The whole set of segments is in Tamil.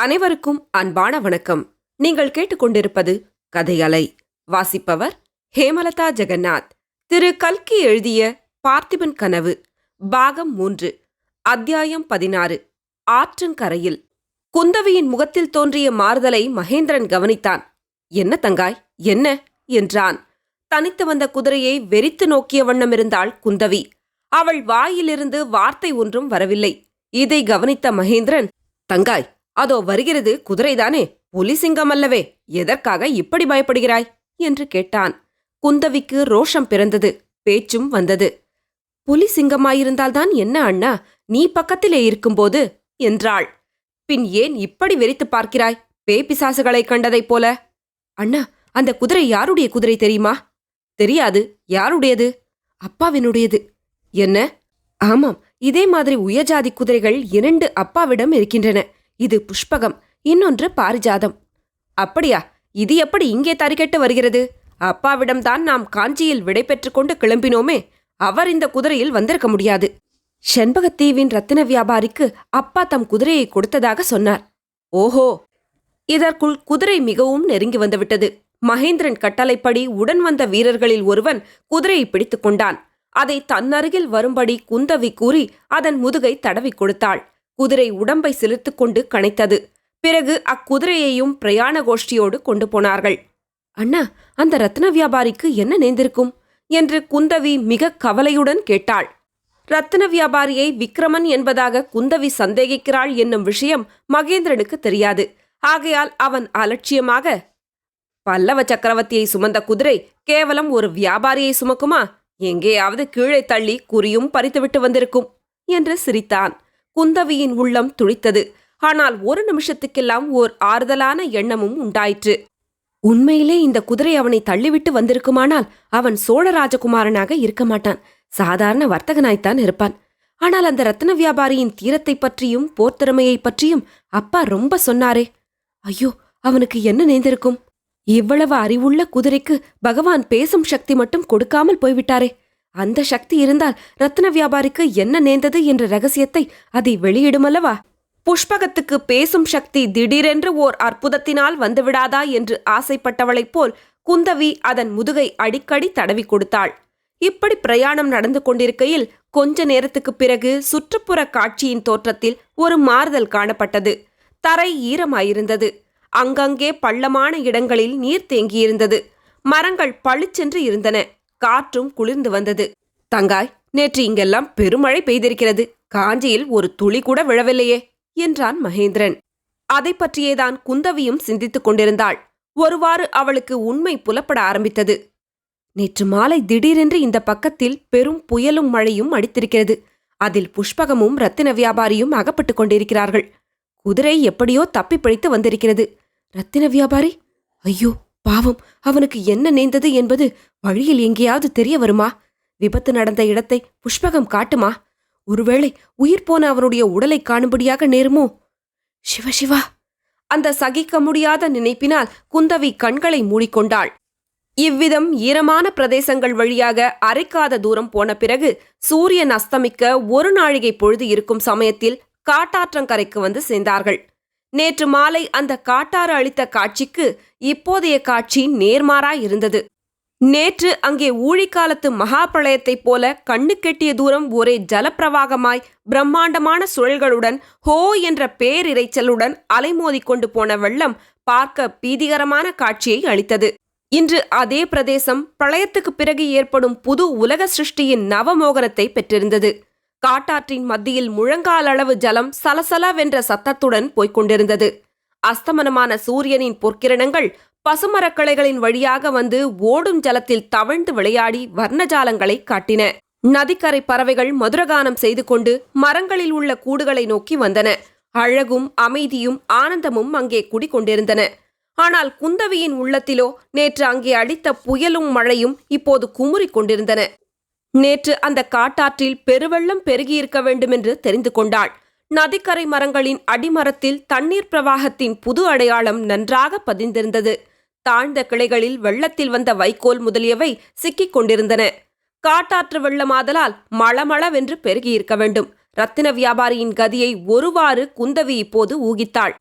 அனைவருக்கும் அன்பான வணக்கம். நீங்கள் கேட்டுக்கொண்டிருப்பது கதையலை. வாசிப்பவர் ஹேமலதா ஜெகநாத். திரு. கல்கி எழுதிய பார்த்திபன் கனவு பாகம் மூன்று அத்தியாயம் பதினாறு ஆற்றங்கரையில். குந்தவியின் முகத்தில் தோன்றிய மாறுதலை மகேந்திரன் கவனித்தான். என்ன தங்காய் என்ன? என்றான். தனித்து வந்த குதிரையை வெறித்து நோக்கிய வண்ணம் இருந்தாள் குந்தவி. அவள் வாயிலிருந்து வார்த்தை ஒன்றும் வரவில்லை. இதை கவனித்த மகேந்திரன் தங்காய் அதோ வருகிறது குதிரைதானே? புலி சிங்கம் அல்லவே எதற்காக இப்படி பயப்படுகிறாய்? என்று கேட்டான். குந்தவிக்கு ரோஷம் பிறந்தது பேச்சும் வந்தது. புலி சிங்கமாயிருந்தால்தான் என்ன அண்ணா நீ பக்கத்திலே இருக்கும்போது? என்றாள். பின் ஏன் இப்படி வெறித்துப் பார்க்கிறாய்? பேய்பிசாசுகளைக் கண்டதைப் போல. அண்ணா அந்த குதிரை யாருடைய குதிரை தெரியுமா? தெரியாது. யாருடையது? அப்பாவினுடையது. என்ன? ஆமாம் இதே மாதிரி உயர்ஜாதி குதிரைகள் இரண்டு அப்பாவிடம் இருக்கின்றன. இது புஷ்பகம் இன்னொன்று பாரிஜாதம். அப்படியா? இது எப்படி இங்கே தறிகெட்டு வருகிறது? அப்பாவிடம்தான் நாம் காஞ்சியில் விடை கொண்டு கிளம்பினோமே அவர் இந்த குதிரையில் வந்திருக்க முடியாது. செண்பகத்தீவின் ரத்தின வியாபாரிக்கு அப்பா தம் குதிரையை கொடுத்ததாக சொன்னார். ஓஹோ! இதற்குள் குதிரை மிகவும் நெருங்கி வந்துவிட்டது. மகேந்திரன் கட்டளைப்படி உடன் வந்த வீரர்களில் ஒருவன் குதிரையை பிடித்துக் கொண்டான். அதை தன்னருகில் வரும்படி குந்தவி கூறி அதன் முதுகை தடவிக் கொடுத்தாள். குதிரை உடம்பை சிலிர்த்துக் கொண்டு கனைத்தது. பிறகு அக்குதிரையையும் பிரயாண கோஷ்டியோடு கொண்டு போனார்கள். அண்ணா அந்த ரத்ன வியாபாரிக்கு என்ன நேர்ந்திருக்கும்? என்று குந்தவி மிக கவலையுடன் கேட்டாள். ரத்ன வியாபாரியை விக்ரமன் என்பதாக குந்தவி சந்தேகிக்கிறாள் என்னும் விஷயம் மகேந்திரனுக்கு தெரியாது. ஆகையால் அவன் அலட்சியமாக பல்லவ சக்கரவர்த்தியை சுமந்த குதிரை கேவலம் ஒரு வியாபாரியை சுமக்குமா? எங்கேயாவது கீழே தள்ளி குறியும் பறித்துவிட்டு வந்திருக்கும் என்று சிரித்தான். குந்தவியின் உள்ளம் துடித்தது. ஆனால் ஒரு நிமிஷத்துக்கெல்லாம் ஓர் ஆறுதலான எண்ணமும் உண்டாயிற்று. உண்மையிலே இந்த குதிரை அவனை தள்ளிவிட்டு வந்திருக்குமானால் அவன் சோழ ராஜகுமாரனாக இருக்க மாட்டான். சாதாரண வர்த்தகனாய்த்தான் இருப்பான். ஆனால் அந்த ரத்ன வியாபாரியின் தீரத்தைப் பற்றியும் போர்த்திறமையைப் பற்றியும் அப்பா ரொம்ப சொன்னாரே. ஐயோ அவனுக்கு என்ன நேர்ந்திருக்கும்? இவ்வளவு அறிவுள்ள குதிரைக்கு பகவான் பேசும் சக்தி மட்டும் கொடுக்காமல் போய்விட்டாரே. அந்த சக்தி இருந்தால் ரத்ன வியாபாரிக்கு என்ன நேர்ந்தது என்ற ரகசியத்தை அதை வெளியிடுமல்லவா? புஷ்பகத்துக்கு பேசும் சக்தி திடீரென்று ஓர் அற்புதத்தினால் வந்துவிடாதா என்று ஆசைப்பட்டவளைப் போல் குந்தவி அதன் முதுகை அடிக்கடி தடவி கொடுத்தாள். இப்படி பிரயாணம் நடந்து கொண்டிருக்கையில் கொஞ்ச நேரத்துக்குப் பிறகு சுற்றுப்புற காட்சியின் தோற்றத்தில் ஒரு மாறுதல் காணப்பட்டது. தரை ஈரமாயிருந்தது. அங்கங்கே பள்ளமான இடங்களில் நீர் தேங்கியிருந்தது. மரங்கள் பளிச்சென்று இருந்தன. காற்றும் குளிர்ந்து வந்தது. தங்காய் நேற்று இங்கெல்லாம் பெருமழை பெய்திருக்கிறது. காஞ்சியில் ஒரு துளி கூட விழவில்லையே என்றான் மகேந்திரன். அதை பற்றியேதான் குந்தவியும் சிந்தித்துக் கொண்டிருந்தாள். ஒருவாறு அவளுக்கு உண்மை புலப்பட ஆரம்பித்தது. நேற்று மாலை திடீரென்று இந்த பக்கத்தில் பெரும் புயலும் மழையும் அடித்திருக்கிறது. அதில் புஷ்பகமும் ரத்தின வியாபாரியும் அகப்பட்டுக் கொண்டிருக்கிறார்கள். குதிரை எப்படியோ தப்பி பிழைத்து வந்திருக்கிறது. ரத்தின வியாபாரி? ஐயோ பாவம் அவனுக்கு என்ன நேர்ந்தது என்பது வழியில் எங்கேயாவது தெரிய வருமா? விபத்து நடந்த இடத்தை புஷ்பகம் காட்டுமா? ஒருவேளை உயிர் போன அவனுடைய உடலை காணும்படியாக நேருமோ? சிவசிவா அந்த சகிக்க முடியாத நினைப்பினால் குந்தவி கண்களை மூடிக்கொண்டாள். இவ்விதம் ஈரமான பிரதேசங்கள் வழியாக அரைக்காத தூரம் போன பிறகு சூரியன் அஸ்தமிக்க ஒரு நாழிகை பொழுது இருக்கும் சமயத்தில் காட்டாற்றங்கரைக்கு வந்து சேர்ந்தார்கள். நேற்று மாலை அந்த காட்டாறு அளித்த காட்சிக்கு இப்போதைய காட்சி நேர்மாறாய் இருந்தது. நேற்று அங்கே ஊழிக்காலத்து மகாபிரளயத்தைப் போல கண்ணு கெட்டிய தூரம் ஒரே ஜலப்பிரவாகமாய் பிரம்மாண்டமான சுழல்களுடன் ஹோ என்ற பேரிரைச்சலுடன் அலைமோதிக்கொண்டு போன வெள்ளம் பார்க்க பீதிகரமான காட்சியை அளித்தது. இன்று அதே பிரதேசம் பிரளயத்துக்குப் பிறகு ஏற்படும் புது உலக சிருஷ்டியின் நவமோகனத்தை பெற்றிருந்தது. காட்டாற்றின் மத்தியில் முழங்கால் அளவு ஜலம் சலசலவென்ற சத்தத்துடன் போய்க் கொண்டிருந்தது. அஸ்தமனமான சூரியனின் பொற்கிரணங்கள் பசுமரக்கிளைகளின் வழியாக வந்து ஓடும் ஜலத்தில் தவழ்ந்து விளையாடி வர்ணஜாலங்களை காட்டின. நதிக்கரை பறவைகள் மதுரகானம் செய்து கொண்டு மரங்களில் உள்ள கூடுகளை நோக்கி வந்தன. அழகும் அமைதியும் ஆனந்தமும் அங்கே குடிகொண்டிருந்தன. ஆனால் குந்தவியின் உள்ளத்திலோ நேற்று அங்கே அடித்த புயலும் மழையும் இப்போது குமுறிக் கொண்டிருந்தன. நேற்று அந்த காட்டாற்றில் பெருவெள்ளம் பெருகியிருக்க வேண்டுமென்று தெரிந்து கொண்டாள். நதிக்கரை மரங்களின் அடிமரத்தில் தண்ணீர் பிரவாகத்தின் புது அடையாளம் நன்றாக பதிந்திருந்தது. தாழ்ந்த கிளைகளில் வெள்ளத்தில் வந்த வைக்கோல் முதலியவை சிக்கிக் கொண்டிருந்தன. காட்டாற்று வெள்ளமாதலால் மளமளவென்று பெருகியிருக்க வேண்டும். ரத்தின வியாபாரியின் கதியை ஒருவாறு குந்தவி இப்போது ஊகித்தாள்.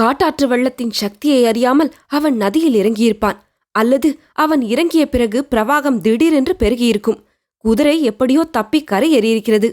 காட்டாற்று வெள்ளத்தின் சக்தியை அறியாமல் அவன் நதியில் இறங்கியிருப்பான். அல்லது அவன் இறங்கிய பிறகு பிரவாகம் திடீரென்று பெருகியிருக்கும். குதிரை எப்படியோ தப்பி கரை ஏறியிருக்கிறது.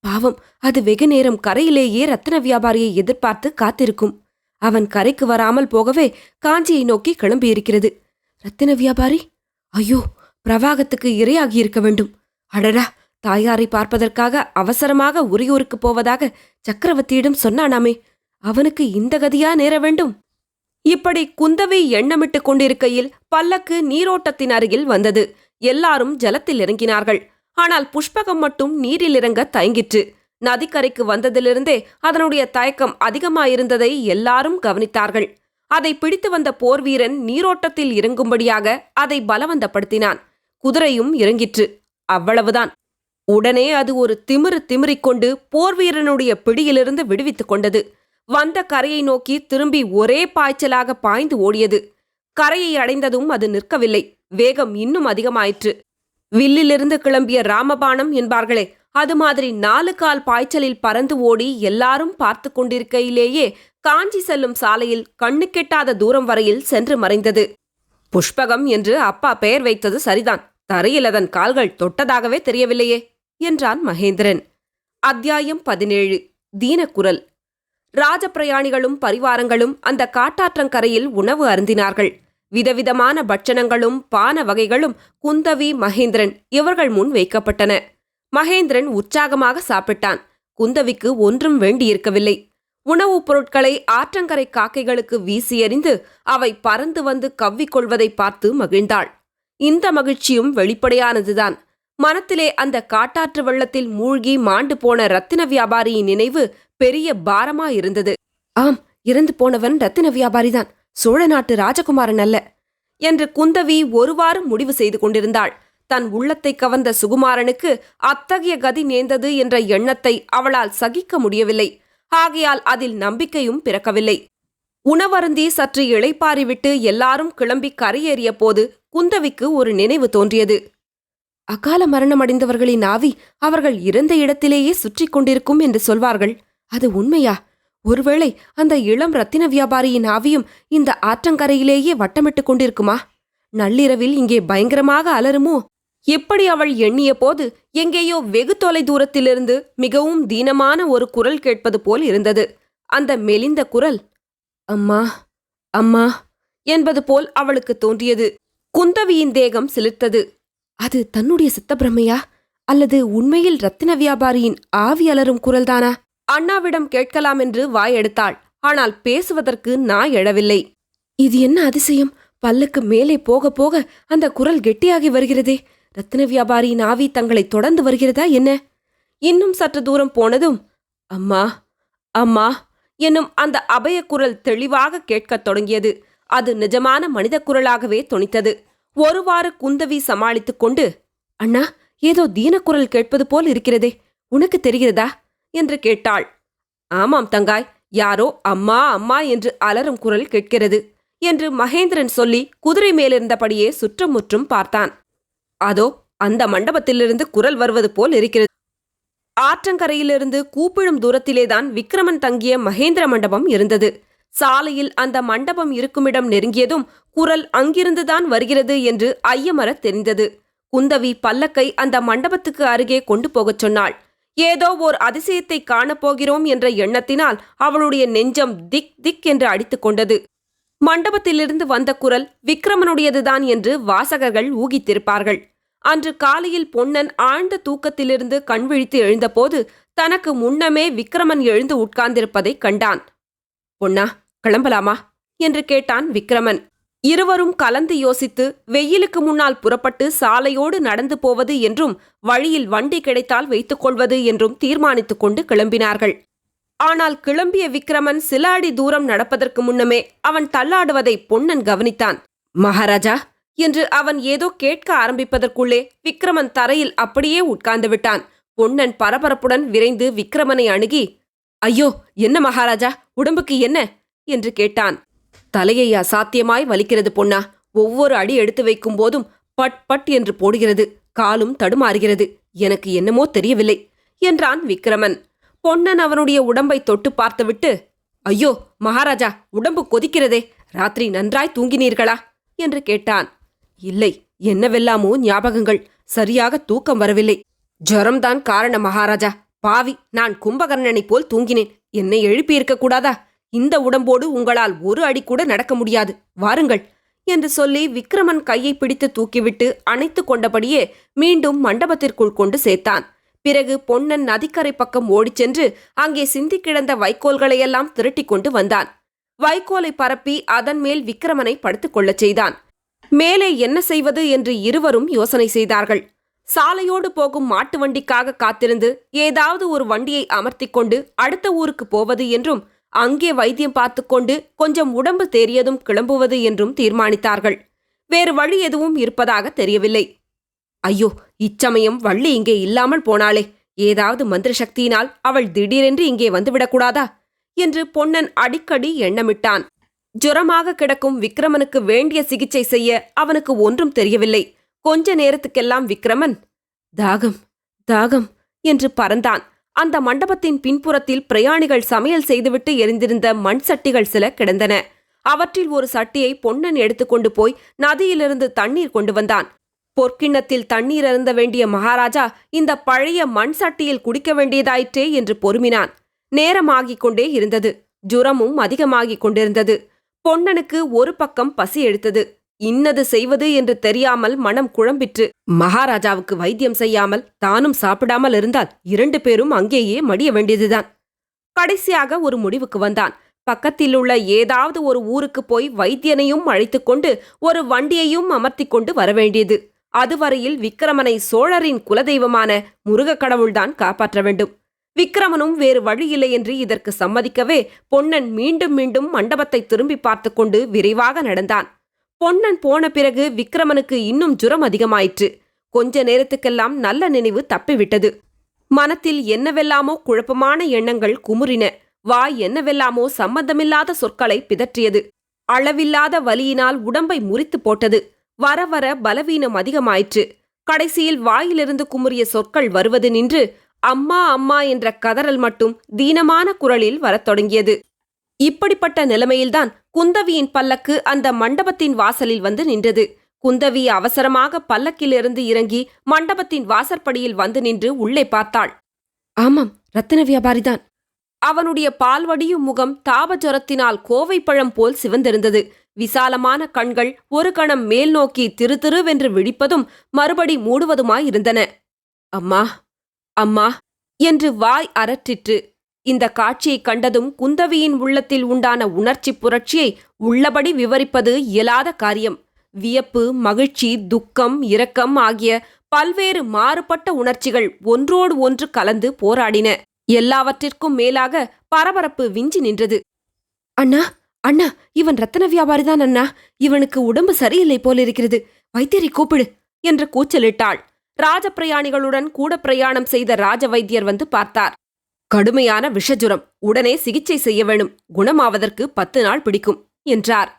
பாவம் அது வெகு நேரம் கரையிலேயே ரத்தின வியாபாரியை எதிர்பார்த்து காத்திருக்கும். அவன் கரைக்கு வராமல் போகவே காஞ்சியை நோக்கி கிளம்பியிருக்கிறது. ரத்தின வியாபாரி? ஐயோ பிரவாகத்துக்கு இரையாகியிருக்க வேண்டும். அடடா தாயாரை பார்ப்பதற்காக அவசரமாக உரியூருக்கு போவதாக சக்கரவர்த்தியிடம் சொன்னானாமே. அவனுக்கு இந்த கதியா நேர வேண்டும்? இப்படி குந்தவை எண்ணமிட்டுக் கொண்டிருக்கையில் பல்லக்கு நீரோட்டத்தின் அருகில் வந்தது. எல்லாரும் ஜலத்தில் இறங்கினார்கள். ஆனால் புஷ்பகம் மட்டும் நீரில் இறங்க தயங்கிற்று. நதிக்கரைக்கு வந்ததிலிருந்தே அதனுடைய தயக்கம் அதிகமாயிருந்ததை எல்லாரும் கவனித்தார்கள். அதை பிடித்து வந்த போர்வீரன் நீரோட்டத்தில் இறங்கும்படியாக அதை பலவந்தப்படுத்தினான். குதிரையும் இறங்கிற்று. அவ்வளவுதான். உடனே அது ஒரு திமிரு திமிரிக்கொண்டு போர்வீரனுடைய பிடியிலிருந்து விடுவித்துக் கொண்டது. வந்த கரையை நோக்கி திரும்பி ஒரே பாய்ச்சலாக பாய்ந்து ஓடியது. கரையை அடைந்ததும் அது நிற்கவில்லை. வேகம் இன்னும் அதிகமாயிற்று. வில்லிலிருந்து கிளம்பிய ராமபாணம் என்பார்களே அது மாதிரி நாலு கால் பாய்ச்சலில் பறந்து ஓடி எல்லாரும் பார்த்து கொண்டிருக்கையிலேயே காஞ்சி செல்லும் சாலையில் கண்ணு கெட்டாத தூரம் வரையில் சென்று மறைந்தது. புஷ்பகம் என்று அப்பா பெயர் வைத்தது சரிதான் தரையில் அதன் கால்கள் தொட்டதாகவே தெரியவில்லையே என்றான் மகேந்திரன். அத்தியாயம் பதினேழு தீனக்குரல். ராஜப்பிரயாணிகளும் பரிவாரங்களும் அந்த காட்டாற்றங்கரையில் உணவு அருந்தினார்கள். விதவிதமான பட்சணங்களும் பான வகைகளும் குந்தவி மகேந்திரன் இவர்கள் முன் வைக்கப்பட்டன. மகேந்திரன் உற்சாகமாக சாப்பிட்டான். குந்தவிக்கு ஒன்றும் வேண்டியிருக்கவில்லை. உணவுப் பொருட்களை ஆற்றங்கரை காக்கைகளுக்கு வீசி எறிந்து அவை பறந்து வந்து கவ்விக்கொள்வதை பார்த்து மகிழ்ந்தாள். இந்த மகிழ்ச்சியும் வெளிப்படையானதுதான். மனத்திலே அந்த காட்டாற்று வெள்ளத்தில் மூழ்கி மாண்டு போன ரத்தின வியாபாரியின் நினைவு பெரிய பாரமாயிருந்தது. ஆம் இறந்து போனவன் ரத்தின வியாபாரிதான். சோழ நாட்டு ராஜகுமாரன் அல்ல என்று குந்தவி ஒருவாறு முடிவு செய்து கொண்டிருந்தாள். தன் உள்ளத்தை கவர்ந்த சுகுமாரனுக்கு அத்தகைய கதி நேர்ந்தது என்ற எண்ணத்தை அவளால் சகிக்க முடியவில்லை. ஆகையால் அதில் நம்பிக்கையும் பிறக்கவில்லை. உணவருந்தி சற்று இளைப்பாறிவிட்டு எல்லாரும் கிளம்பி கரையேறிய போது குந்தவிக்கு ஒரு நினைவு தோன்றியது. அகால மரணமடைந்தவர்களின் ஆவி அவர்கள் இறந்த இடத்திலேயே சுற்றிக் கொண்டிருக்கும் என்று சொல்வார்கள். அது உண்மையா? ஒருவேளை அந்த இளம் ரத்தின வியாபாரியின் ஆவியும் இந்த ஆற்றங்கரையிலேயே வட்டமிட்டுக் கொண்டிருக்குமா? நள்ளிரவில் இங்கே பயங்கரமாக அலருமோ எப்படி அவள் எண்ணிய போது எங்கேயோ வெகு தொலை தூரத்திலிருந்து மிகவும் தீனமான ஒரு குரல் கேட்பது போல் இருந்தது. அந்த மெலிந்த குரல் அம்மா அம்மா என்பது போல் அவளுக்கு தோன்றியது. குந்தவியின் தேகம் சிலிர்த்தது. அது தன்னுடைய சித்தப்பிரமையா? அல்லது உண்மையில் ரத்தின வியாபாரியின் ஆவி அலரும் குரல்தானா? அண்ணாவிடம் கேட்கலாம் என்று வாயெடுத்தாள். ஆனால் பேசுவதற்கு நான் எழவில்லை. இது என்ன அதிசயம்? பல்லுக்கு மேலே போக போக அந்த குரல் கெட்டியாகி வருகிறதே. ரத்தின வியாபாரியின் ஆவி தங்களை தொடர்ந்து வருகிறதா என்ன? இன்னும் சற்று தூரம் போனதும் அம்மா அம்மா என்னும் அந்த அபய குரல் தெளிவாக கேட்கத் தொடங்கியது. அது நிஜமான மனித குரலாகவே துணித்தது ஒருவாறு குந்தவி சமாளித்துக் கொண்டு அண்ணா ஏதோ தீனக்குரல் கேட்பது போல் இருக்கிறதே. உனக்கு தெரிகிறதா? என்று கேட்டாள். ஆமாம் தங்காய் யாரோ அம்மா அம்மா என்று அலறும் குரல் கேட்கிறது என்று மகேந்திரன் சொல்லி குதிரை மேலிருந்தபடியே சுற்றுமுற்றும் பார்த்தான். அதோ அந்த மண்டபத்திலிருந்து குரல் வருவது போல் இருக்கிறது. ஆற்றங்கரையிலிருந்து கூப்பிடும் தூரத்திலேதான் விக்ரமன் தங்கிய மகேந்திர மண்டபம் இருந்தது. சாலையில் அந்த மண்டபம் இருக்குமிடம் நெருங்கியதும் குரல் அங்கிருந்துதான் வருகிறது என்று ஐயமர தெரிந்தது. குந்தவி பல்லக்கை அந்த மண்டபத்துக்கு அருகே கொண்டு போகச் சொன்னாள். ஏதோ ஓர் அதிசயத்தை காணப்போகிறோம் என்ற எண்ணத்தினால் அவளுடைய நெஞ்சம் திக் திக் என்று அடித்துக் கொண்டது. மண்டபத்திலிருந்து வந்த குரல் விக்ரமனுடையதுதான் என்று வாசகர்கள் ஊகித்திருப்பார்கள். அன்று காலையில் பொன்னன் ஆழ்ந்த தூக்கத்திலிருந்து கண்விழித்து எழுந்தபோது தனக்கு முன்னமே விக்ரமன் எழுந்து உட்கார்ந்திருப்பதைக் கண்டான். பொன்னா கிளம்பலாமா? என்று கேட்டான் விக்ரமன். இருவரும் கலந்து யோசித்து வெயிலுக்கு முன்னால் புறப்பட்டு சாலையோடு நடந்து போவது என்றும் வழியில் வண்டி கிடைத்தால் வைத்துக் கொள்வது என்றும் தீர்மானித்துக் கொண்டு கிளம்பினார்கள். ஆனால் கிளம்பிய விக்ரமன் சில அடி தூரம் நடப்பதற்கு முன்னமே அவன் தள்ளாடுவதை பொன்னன் கவனித்தான். மகாராஜா என்று அவன் ஏதோ கேட்க ஆரம்பிப்பதற்குள்ளே விக்ரமன் தரையில் அப்படியே உட்கார்ந்து விட்டான். பொன்னன் பரபரப்புடன் விரைந்து விக்ரமனை அணுகி ஐயோ என்ன மகாராஜா உடம்புக்கு என்ன? என்று கேட்டான். தலையை அசாத்தியமாய் வலிக்கிறது பொன்னா. ஒவ்வொரு அடி எடுத்து வைக்கும் போதும் பட் பட் என்று போடுகிறது. காலும் தடுமாறுகிறது. எனக்கு என்னமோ தெரியவில்லை என்றான் விக்ரமன். பொன்னன் அவனுடைய உடம்பை தொட்டு பார்த்துவிட்டு ஐயோ மகாராஜா உடம்பு கொதிக்கிறதே. ராத்திரி நன்றாய் தூங்கினீர்களா? என்று கேட்டான். இல்லை என்னவெல்லாமோ ஞாபகங்கள். சரியாக தூக்கம் வரவில்லை. ஜரம்தான் காரணம் மகாராஜா. பாவி நான் கும்பகர்ணனைப் போல் தூங்கினேன். என்னை எழுப்பியிருக்க கூடாதா? இந்த உடம்போடு உங்களால் ஒரு அடி கூட நடக்க முடியாது. வாருங்கள் என்று சொல்லி விக்ரமன் கையை பிடித்து தூக்கிவிட்டு அணைத்து கொண்டபடியே மீண்டும் மண்டபத்திற்குள் கொண்டு சேர்த்தான். பிறகு பொன்னன் நதிக்கரை பக்கம் ஓடிச் சென்று அங்கே சிந்தி கிடந்த வைக்கோல்களையெல்லாம் திரட்டிக் கொண்டு வந்தான். வைக்கோலை பரப்பி அதன் மேல் விக்ரமனை படுத்துக் கொள்ளச் செய்தான். மேலே என்ன செய்வது என்று இருவரும் யோசனை செய்தார்கள். சாலையோடு போகும் மாட்டு வண்டிக்காக காத்திருந்து ஏதாவது ஒரு வண்டியை அமர்த்திக் கொண்டு அடுத்த ஊருக்கு போவது என்றும் அங்கே வைத்தியம் பார்த்துக்கொண்டு கொஞ்சம் உடம்பு தேறியதும் கிளம்புவது என்றும் தீர்மானித்தார்கள். வேறு வழி எதுவும் இருப்பதாக தெரியவில்லை. ஐயோ இச்சமயம் வள்ளி இங்கே இல்லாமல் போனாளே. ஏதாவது மந்திர சக்தியினால் அவள் திடீரென்று இங்கே வந்துவிடக்கூடாதா? என்று பொன்னன் அடிக்கடி எண்ணமிட்டான். ஜுரமாக கிடக்கும் விக்ரமனுக்கு வேண்டிய சிகிச்சை செய்ய அவனுக்கு ஒன்றும் தெரியவில்லை. கொஞ்ச நேரத்துக்கெல்லாம் விக்ரமன் தாகம் தாகம் என்று பறந்தான். அந்த மண்டபத்தின் பின்புறத்தில் பிரயாணிகள் சமையல் செய்துவிட்டு எரிந்திருந்த மண் சட்டிகள் சில கிடந்தன. அவற்றில் ஒரு சட்டியை பொன்னன் எடுத்துக்கொண்டு போய் நதியிலிருந்து தண்ணீர் கொண்டு வந்தான். பொற்கிண்ணத்தில் தண்ணீர் அருந்த வேண்டிய மகாராஜா இந்த பழைய மண் சட்டியில் குடிக்க வேண்டியதாயிற்றே என்று பொறுமினான். நேரமாகிக் கொண்டே இருந்தது. ஜுரமும் அதிகமாகிக் கொண்டிருந்தது. பொன்னனுக்கு ஒரு பக்கம் பசி எடுத்தது. இன்னது செய்வது என்று தெரியாமல் மனம் குழம்பிற்று. மகாராஜாவுக்கு வைத்தியம் செய்யாமல் தானும் சாப்பிடாமல் இருந்தால் இரண்டு பேரும் அங்கேயே மடிய வேண்டியதுதான். கடைசியாக ஒரு முடிவுக்கு வந்தான். பக்கத்தில் உள்ள ஏதாவது ஒரு ஊருக்கு போய் வைத்தியனையும் அழைத்துக்கொண்டு ஒரு வண்டியையும் அமர்த்தி கொண்டு வரவேண்டியது அதுவரையில் விக்கிரமனை சோழரின் குலதெய்வமான முருகக் கடவுள்தான் காப்பாற்ற வேண்டும். விக்கிரமனும் வேறு வழியில்லை என்று இதற்கு சம்மதிக்கவே பொன்னன் மீண்டும் மீண்டும் மண்டபத்தை திரும்பி பார்த்து கொண்டு விரைவாக நடந்தான். பொன்னன் போன பிறகு விக்கிரமனுக்கு இன்னும் ஜுரம் அதிகமாயிற்று. கொஞ்ச நேரத்துக்கெல்லாம் நல்ல நினைவு தப்பிவிட்டது. மனத்தில் என்னவெல்லாமோ குழப்பமான எண்ணங்கள் குமுறின. வாய் என்னவெல்லாமோ சம்பந்தமில்லாத சொற்களை பிதற்றியது. அளவில்லாத வலியினால் உடம்பை முறித்து போட்டது. வர வர பலவீனம் அதிகமாயிற்று. கடைசியில் வாயிலிருந்து குமுறிய சொற்கள் வருவது நின்று அம்மா அம்மா என்ற கதறல் மட்டும் தீனமான குரலில் வரத் தொடங்கியது. இப்படிப்பட்ட நிலைமையில்தான் குந்தவியின் பல்லக்கு அந்த மண்டபத்தின் வாசலில் வந்து நின்றது. குந்தவி அவசரமாக பல்லக்கிலிருந்து இறங்கி மண்டபத்தின் வாசற்படியில் வந்து நின்று உள்ளே பார்த்தாள். ஆமாம் ரத்தின வியாபாரிதான். அவனுடைய பால்வடியும் முகம் தாபஜரத்தினால் கோவைப்பழம் போல் சிவந்திருந்தது. விசாலமான கண்கள் ஒரு கணம் மேல் நோக்கி திரு திருவென்று விழிப்பதும் மறுபடி மூடுவதுமாயிருந்தன அம்மா அம்மா என்று வாய் அரற்றிற்று இந்த காட்சியைக் கண்டதும் குந்தவியின் உள்ளத்தில் உண்டான உணர்ச்சி புரட்சியை உள்ளபடி விவரிப்பது இயலாத காரியம். வியப்பு மகிழ்ச்சி துக்கம் இரக்கம் ஆகிய பல்வேறு மாறுபட்ட உணர்ச்சிகள் ஒன்றோடு ஒன்று கலந்து போராடின. எல்லாவற்றிற்கும் மேலாக பரபரப்பு விஞ்சி நின்றது. அண்ணா அண்ணா இவன் ரத்தன வியாபாரிதான் அண்ணா. இவனுக்கு உடம்பு சரியில்லை போலிருக்கிறது. வைத்தியரை கூப்பிடு என்று கூச்சலிட்டாள். ராஜப்பிரயாணிகளுடன் கூட பிரயாணம் செய்த ராஜ வைத்தியர் வந்து பார்த்தார். கடுமையான விஷஜுரம். உடனே சிகிச்சை செய்ய வேணும். குணமாவதற்கு பத்து நாள் பிடிக்கும் என்றார்.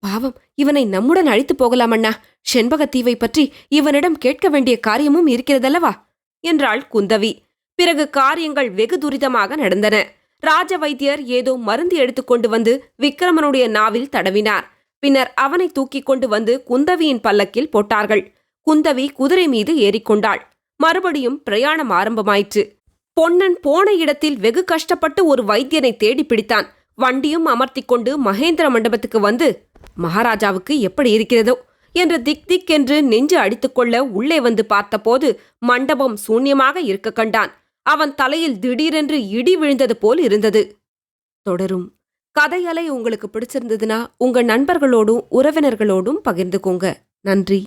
பாவம் இவனை நம்முடன் அழைத்து போகலாம் அண்ணா. செண்பகத்தீவை பற்றி இவனிடம் கேட்க வேண்டிய காரியமும் இருக்கிறதல்லவா? என்றாள் குந்தவி. பிறகு காரியங்கள் வெகு துரிதமாக நடந்தன. ராஜ வைத்தியர் ஏதோ மருந்து எடுத்துக்கொண்டு வந்து விக்ரமனுடைய நாவில் தடவினார். பின்னர் அவனை தூக்கிக் கொண்டு வந்து குந்தவியின் பல்லக்கில் போட்டார்கள். குந்தவி குதிரை மீது ஏறிக்கொண்டாள். மறுபடியும் பிரயாணம் ஆரம்பமாயிற்று. பொன்னன் போன இடத்தில் வெகு கஷ்டப்பட்டு ஒரு வைத்தியனை தேடி பிடித்தான். வண்டியும் அமர்த்திக் கொண்டு மகேந்திர மண்டபத்துக்கு வந்து மகாராஜாவுக்கு எப்படி இருக்கிறதோ? என்று திக் திக் என்று நெஞ்சு அடித்துக்கொள்ள உள்ளே வந்து பார்த்தபோது மண்டபம் சூன்யமாக இருக்க கண்டான். அவன் தலையில் திடீரென்று இடி விழுந்தது போல் இருந்தது. தொடரும். கதையலை உங்களுக்கு பிடிச்சிருந்ததுன்னா உங்க நண்பர்களோடும் உறவினர்களோடும் பகிர்ந்துக்கோங்க. நன்றி.